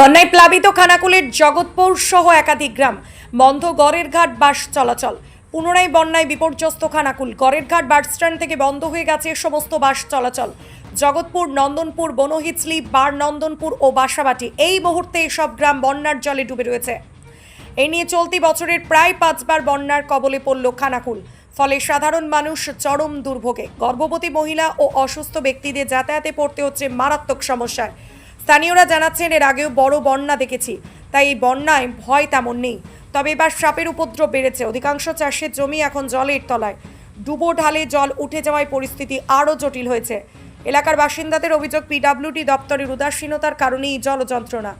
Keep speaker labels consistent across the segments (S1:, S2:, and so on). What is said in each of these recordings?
S1: বন্যায় প্লাবিত খানাকুলের জগৎপুর সহ একাধিক গ্রাম বন্ধ গড়ের ঘাট বাস চলাচল। পুনরায় বন্যায় বিপর্যস্ত খানাকুল। গড়ের ঘাট বাস স্ট্যান্ড থেকে বন্ধ হয়ে গেছে সমস্ত বাস চলাচল। জগৎপুর, নন্দনপুর, বনহিচলি, বার নন্দনপুর ও বাসাবাটি এই মুহূর্তে সব গ্রাম বন্যার জলে ডুবে রয়েছে। এই নিয়ে চলতি বছরের প্রায় পাঁচবার বন্যার কবলে পড়ল খানাকুল। ফলে সাধারণ মানুষ চরম দুর্ভোগে। গর্ভবতী মহিলা ও অসুস্থ ব্যক্তিদের যাতায়াতে পড়তে হচ্ছে মারাত্মক সমস্যায়। স্থানীয়রা জানাচ্ছেন, এর আগেও বড় বন্যা দেখেছি। তাই এই বন্যায় ভয় তেমন নেই। তবে এবার সাপের উপদ্রব বেড়েছে। অধিকাংশ চাষের জমি এখন জলের তলায়। ডুবো ঢালে জল উঠে যাওয়ায় পরিস্থিতি আরও জটিল হয়েছে। এলাকার বাসিন্দাদের অভিযোগ, পিডাব্লিউডি দপ্তরের উদাসীনতার কারণেই জল যন্ত্রণা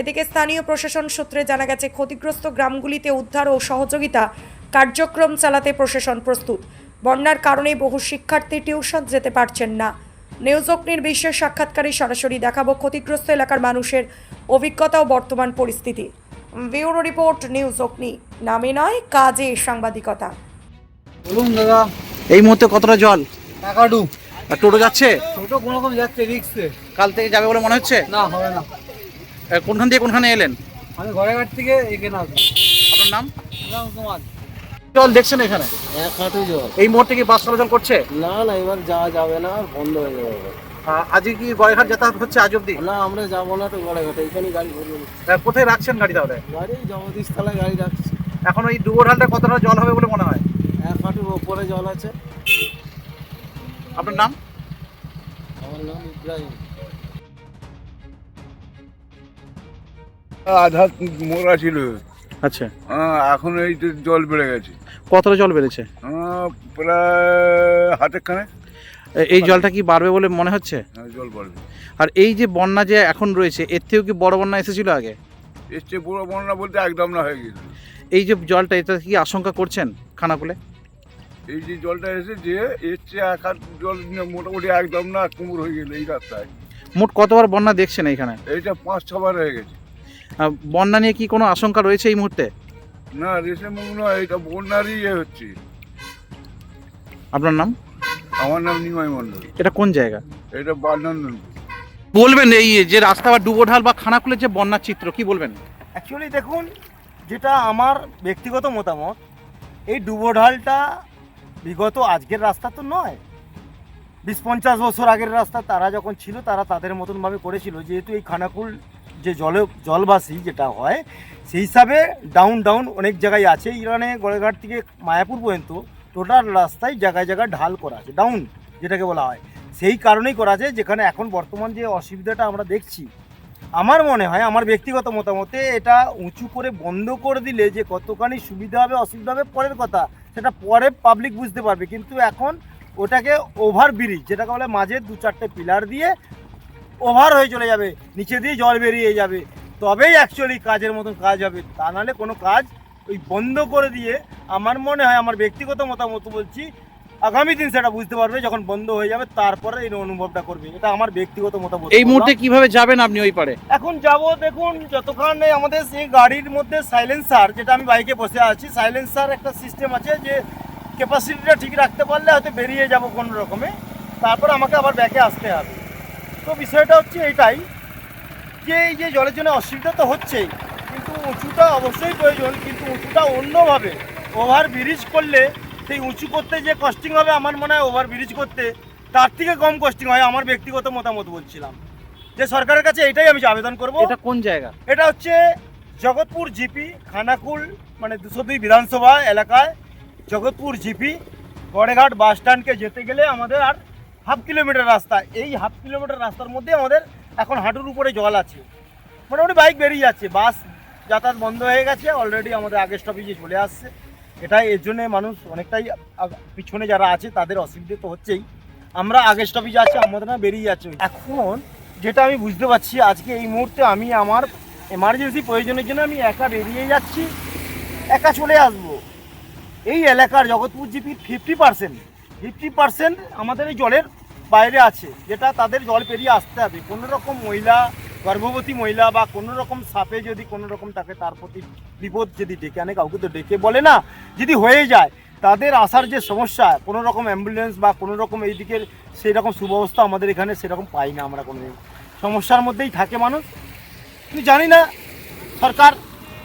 S1: এদিকে স্থানীয় প্রশাসন সূত্রে জানা গেছে, ক্ষতিগ্রস্ত গ্রামগুলিতে উদ্ধার ও সহযোগিতা কার্যক্রম চালাতে প্রশাসন প্রস্তুত। বন্যার কারণে বহু শিক্ষার্থী টিউশন যেতে পারছেন না। নিউজ অগ্নির বিশেষ সাক্ষাৎকারে সরাসরি দেখাবো ক্ষতিগ্রস্ত এলাকার মানুষের অভিজ্ঞতা ও বর্তমান পরিস্থিতি। ব্যুরো রিপোর্ট নিউজ অগ্নি নামে নয় কাজে সাংবাদিকতা।
S2: বলুন দাদা।
S3: এই মুহূর্তে কতটা জল?
S2: টাকাডু।
S3: আর টোটো যাচ্ছে?
S2: ছোট কোনো রকম যাচ্ছে রিক্সে।
S3: কাল থেকে যাবে বলে মনে হচ্ছে?
S2: না হবে না।
S3: কোনখান দিয়ে কোনখানে এলেন?
S2: আমি ঘরে ঘাট থেকে এখানে আসব।
S3: আপনার নাম?
S2: নাম তোমার
S3: জল দেখছেন এখানে?
S4: এক হাঁটু জল।
S3: এই মুহূর্তে কি বাস চলাচল করছে?
S4: না না এবার যাওয়া যাবে না বন্ধ হয়ে যাবে।
S3: আজকে কি গড়েঘাট যাতায়াত হচ্ছে আজ অব্দি
S4: না আমরা যাব না তো গড়াঘাটে এখানে গাড়ি ভরবো
S3: কোথায় রাখছেন গাড়ি তাহলে?
S4: গাড়ি জগদীশ তলায় গাড়ি রাখছি।
S3: এখন ওই ডুবো ঢালটা কতটা জল হবে বলে মনে হয়?
S4: এক হাঁটুর ওপরে জল আছে।
S3: আপনার নাম?
S4: আমার নাম ইব্রাহিম।
S5: আধা মোড়া ছিল।
S3: আচ্ছা।
S5: এখন এই যে জল বেড়ে গেছে।
S3: কতটা জল বেড়েছে?
S5: আহ, প্রায় হাতের খানে
S3: এই জলটা কি বাড়বে বলে মনে হচ্ছে?
S5: হ্যাঁ, জল পড়বে
S3: আর এই যে বন্যা যে এখন রয়েছে এর থেকেও কি বড় বন্যা এসেছিল আগে?
S5: এসছে পুরো বন্যা বলতে একদম না হয়ে গেছিল
S3: এই যে জলটা এটা কি আশঙ্কা করছেন খানাকুলে?
S5: এই যে জলটা এসেছে এসছে এক হাত জল নিয়ে মোটামুটি একদম না কুমুর হয়ে গেল এই রাস্তায়।
S3: মোট কতবার বন্যা দেখছেন এখানে
S5: এইটা পাঁচ ছবার হয়ে গেছে।
S3: বন্যা নিয়ে কি কোনো আশঙ্কা রয়েছে এই মুহূর্তে?
S5: না রেসে নয় এটা বন্যারই ইয়ে হচ্ছে।
S3: আপনার নাম?
S5: আমার নাম নিমাই মণ্ডল।
S3: এটা কোন জায়গা?
S5: এটা বালনন্দন।
S3: বলবেন এই যে রাস্তা বা ডুবোঢাল বা খানাকুলের যে বন্যার চিত্র কি বলবেন?
S6: অ্যাকচুয়ালি দেখুন যেটা আমার ব্যক্তিগত মতামত এই ডুবোঢালটা বিগত আজকের রাস্তা তো নয়। বিশ পঞ্চাশ বছর আগের রাস্তা তারা যখন ছিল তারা তাদের মতনভাবে করেছিল। যেহেতু এই খানাকুল যে জলে, জলবাসী যেটা হয়, সেই হিসাবে ডাউন ডাউন অনেক জায়গায় আছে। ইরানে গড়েঘাট থেকে মায়াপুর পর্যন্ত টোটাল রাস্তায় জায়গায় জায়গায় ঢাল করা আছে ডাউন যেটাকে বলা হয়। সেই কারণেই করা আছে, যেখানে এখন বর্তমান যে অসুবিধাটা আমরা দেখছি, আমার মনে হয়, আমার ব্যক্তিগত মতামতে এটা উঁচু করে বন্ধ করে দিলে যে কতখানি সুবিধা হবে, অসুবিধা হবে, পরের কথা, সেটা পরে পাবলিক বুঝতে পারবে। কিন্তু এখন ওটাকে ওভার ব্রিজ যেটাকে বলে মাঝে দু চারটে পিলার দিয়ে ওভার হয়ে চলে যাবে নিচে দিয়ে জল বেরিয়ে যাবে। তবেই অ্যাকচুয়ালি কাজের মতন কাজ হবে। তা নাহলে কোনো কাজ ওই বন্ধ করে দিয়ে আমার মনে হয় আমার ব্যক্তিগত মতামত বলছি আগামী দিন সেটা বুঝতে পারবে যখন বন্ধ হয়ে যাবে তারপরে এই অনুভবটা করবে। এটা আমার ব্যক্তিগত মতামত।
S3: এই মুহূর্তে কীভাবে যাবেন আপনি ওই পারে?
S6: এখন যাব দেখুন যতক্ষণ এই আমাদের সেই গাড়ির মধ্যে সাইলেন্সার যেটা আমি বাইকে বসে আছি সাইলেন্সার একটা সিস্টেম আছে যে ক্যাপাসিটিটা ঠিক রাখতে পারলে হয়তো বেরিয়ে যাব কোনো রকমে। তারপর আমাকে আবার ব্যাকে আসতে হবে। তো বিষয়টা হচ্ছে এটাই যে এই যে জলের জন্য অসুবিধা তো হচ্ছেই কিন্তু উঁচুটা অবশ্যই প্রয়োজন কিন্তু উঁচুটা অন্যভাবে ওভার ব্রিজ করলে সেই উঁচু করতে যে কস্টিং হবে আমার মনে হয় ওভার ব্রিজ করতে তার থেকে কম কস্টিং হয় আমার ব্যক্তিগত মতামত বলছিলাম। যে সরকারের কাছে এটাই আমি আবেদন করব।
S3: এটা কোন জায়গা?
S6: এটা হচ্ছে জগৎপুর জিপি খানাকুল মানে দুশো দুই বিধানসভা এলাকায় জগৎপুর জিপি গড়েঘাট বাস স্ট্যান্ডকে যেতে গেলে আমাদের আর হাফ কিলোমিটার রাস্তা। এই হাফ কিলোমিটার রাস্তার মধ্যে আমাদের এখন হাঁটুর উপরে জল আছে। মোটামুটি বাইক বেরিয়ে যাচ্ছে। বাস যাতায়াত বন্ধ হয়ে গেছে। অলরেডি আমাদের আগের স্টপেজে চলে আসছে। এটাই এর জন্যে মানুষ অনেকটাই পিছনে যারা আছে, তাদের অসুবিধে তো হচ্ছেই। আমরা আগের স্টপেজে আছি, আমাদের না বেরিয়ে যাচ্ছে। এখন যেটা আমি বুঝতে পারছি, আজকে এই মুহূর্তে আমি আমার এমার্জেন্সি প্রয়োজনের জন্য আমি একা বেরিয়ে যাচ্ছি। একা চলে আসব। এই এলাকার জগৎপুর জিপির ফিফটি পার্সেন্ট ফিফটি পার্সেন্ট আমাদের এই জলের বাইরে আছে, যেটা তাদের জল পেরিয়ে আসতে হবে। কোনো রকম মহিলা, গর্ভবতী মহিলা বা কোনো রকম সাপে যদি কোনো রকম তাকে তার প্রতি বিপদ যদি ডেকে আনে, কাউকে তো ডেকে বলে না, যদি হয়ে যায়, তাদের আসার যে সমস্যা, কোনো রকম অ্যাম্বুলেন্স বা কোনো রকম এই দিকের সেই রকম সুব্যবস্থা আমাদের এখানে সেরকম পাই না আমরা কোনো সমস্যার মধ্যেই থাকে মানুষ। কিন্তু জানি না, সরকার,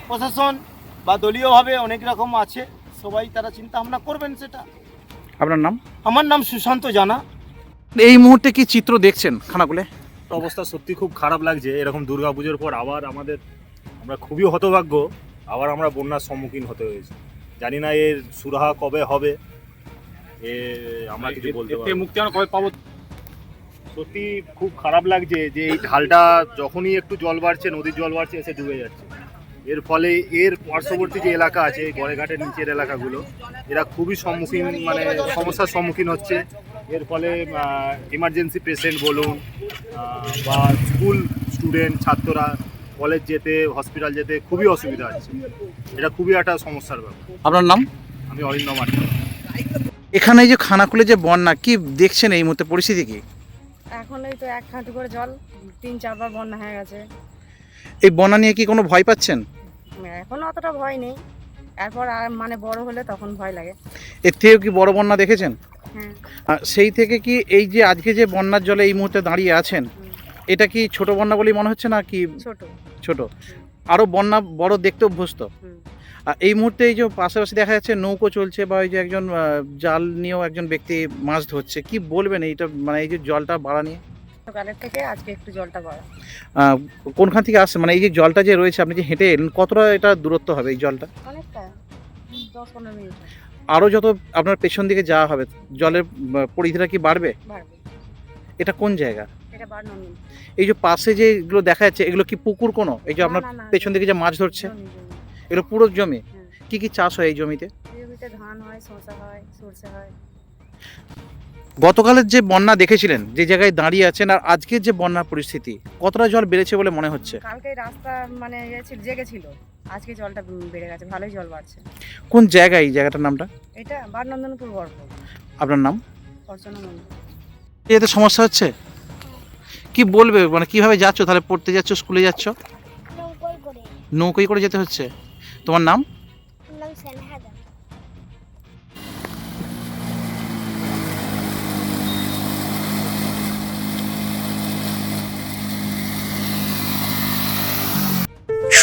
S6: প্রশাসন বা দলীয়ভাবে অনেক রকম আছে, সবাই তারা চিন্তা ভাবনা করবেন সেটা।
S3: আপনার নাম?
S6: আমার নাম সুশান্ত জানা।
S3: এই মুহূর্তে কি চিত্র দেখছেন খানাকুলে?
S7: অবস্থা সত্যি খুব খারাপ লাগছে। এরকম দুর্গাপুজোর পর আবার আমাদের আমরা খুবই হতভাগ্য আবার আমরা বন্যার সম্মুখীন হতে হয়েছে। জানি না এর সুরাহা কবে হবে এ আমরা কিছু বলতে পারব।
S3: মুক্তি আমরা কবে পাবো?
S7: সত্যি খুব খারাপ লাগছে যে এই ঢালটা যখনই একটু জল বাড়ছে নদীর জল বাড়ছে এসে ডুবে যাচ্ছে। এর ফলে এর পার্শ্ববর্তী যে এলাকা আছে এই গড়েঘাটের নিচের এলাকাগুলো এরা খুবই সম্মুখীন মানে সমস্যার সম্মুখীন হচ্ছে। এর ফলে ইমার্জেন্সি পেশেন্ট বলুন বা স্কুল স্টুডেন্ট ছাত্ররা কলেজ যেতে হসপিটাল যেতে খুবই অসুবিধা হচ্ছে। এটা খুবই একটা সমস্যার ব্যাপার।
S3: আপনার নাম?
S7: আমি অরিন্দ মার্টি
S3: এখানে এই যে খানাকুলে যে বন্যা কি দেখছেন এই মুহূর্তে পরিস্থিতি কি?
S8: এখন এই তো এক হাঁটু করে জল তিন চারবার বন্যা হয়ে গেছে।
S3: এই বন্যা নিয়ে কি কোনো ভয় পাচ্ছেন?
S8: এখন অতটা ভয় নেই। এরপর আর মানে বড় হলে তখন ভয় লাগে।
S3: এর থেকেও কি বড় বন্যা দেখেছেন?
S8: হ্যাঁ।
S3: আর সেই থেকে কি এই যে আজকে যে বন্যার জলে এই মুহূর্তে দাঁড়িয়ে আছেন এটা কি ছোট বন্যা বলেই মনে হচ্ছে না কি
S8: ছোট।
S3: ছোট? আরও বন্যা বড় দেখতে অভ্যস্ত। আর এই মুহূর্তে এই যে পাশাপাশি দেখা যাচ্ছে নৌকো চলছে বা এই যে একজন জাল নিয়েও একজন ব্যক্তি মাছ ধরছে কি বলবেন এইটা মানে এই যে জলটা বাড়া নিয়ে?
S8: সকালের থেকে আজকে একটু জলটা বড়
S3: কোনখান থেকে আসছে মানে এই যে জলটা যে রয়েছে আপনি যে হেঁটে এলেন কতটা এটা দূরত্ব হবে এই জলটা?
S8: অনেকটা দশ পনেরো মিনিট
S3: আরও যত আপনার পেছন দিকে যাওয়া হবে জলের পরিধিটা কি বাড়বে?
S8: বাড়বে।
S3: এটা কোন জায়গা? এই যে পাশে যে এগুলো দেখা যাচ্ছে এগুলো কি পুকুর কোনো? এই যে আপনার পেছন দিকে যে মাছ ধরছে। এগুলো পুরো জমি?
S8: হুম।
S3: কি কি চাষ হয় এই জমিতে?
S8: জমিতে ধান হয় শসা হয় সর্ষে হয়।
S3: গতকালের যে বন্যা দেখেছিলেন যে জায়গায় দাঁড়িয়ে আছেন আর আজকের যে বন্যার পরিস্থিতি কতটা জল বেড়েছে বলে মনে হচ্ছে?
S8: কালকে রাস্তা মানে ইয়ে ছিল জেগে ছিল। আজকে জলটা বেড়ে গেছে ভালোই জল বাড়ছে।
S3: কোন জায়গায় এই জায়গাটার নামটা?
S8: এটা বার নন্দনপুর গর্ভ
S3: আপনার নাম?
S8: অর্চনা মন্দির
S3: এতে সমস্যা হচ্ছে? কি বলবে? মানে কীভাবে যাচ্ছ? তাহলে পড়তে যাচ্ছ স্কুলে যাচ্ছ?
S9: নৌকোয় করে।
S3: নৌকোই করে যেতে হচ্ছে। তোমার নাম?
S9: নাম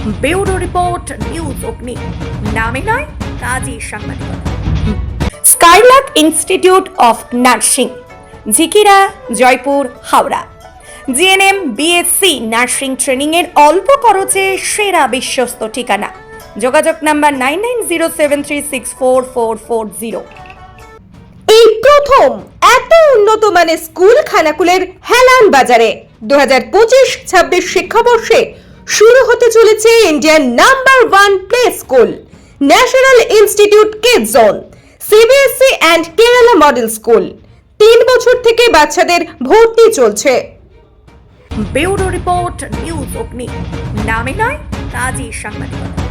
S1: bureau report, news Agni. নামে নয়, কাজী সাংবাদিকতা। Skylark institute of nursing Jhikira Joypur, Howrah. GNM, BSc nursing ট্রেনিংয়ের অল্প খরচে সেরা বিশ্বস্ত ঠিকানা। যোগাযোগ number nine nine zero seven three six four four four zero.
S10: এই প্রথম এত উন্নত মানের স্কুল খানাকুলের হেলান বাজারে। দু হাজার পঁচিশ ছাব্বিশ শিক্ষাবর্ষে শুরু হতে চলেছে ইন্ডিয়ার number one play school, national institute kid zone CBSC and Kerala model school. তিন বছর থেকে বাচ্চাদের ভর্তি চলছে।
S1: Bureau report, news Agni. নামে নয় কাজী সাংবাদিকতা।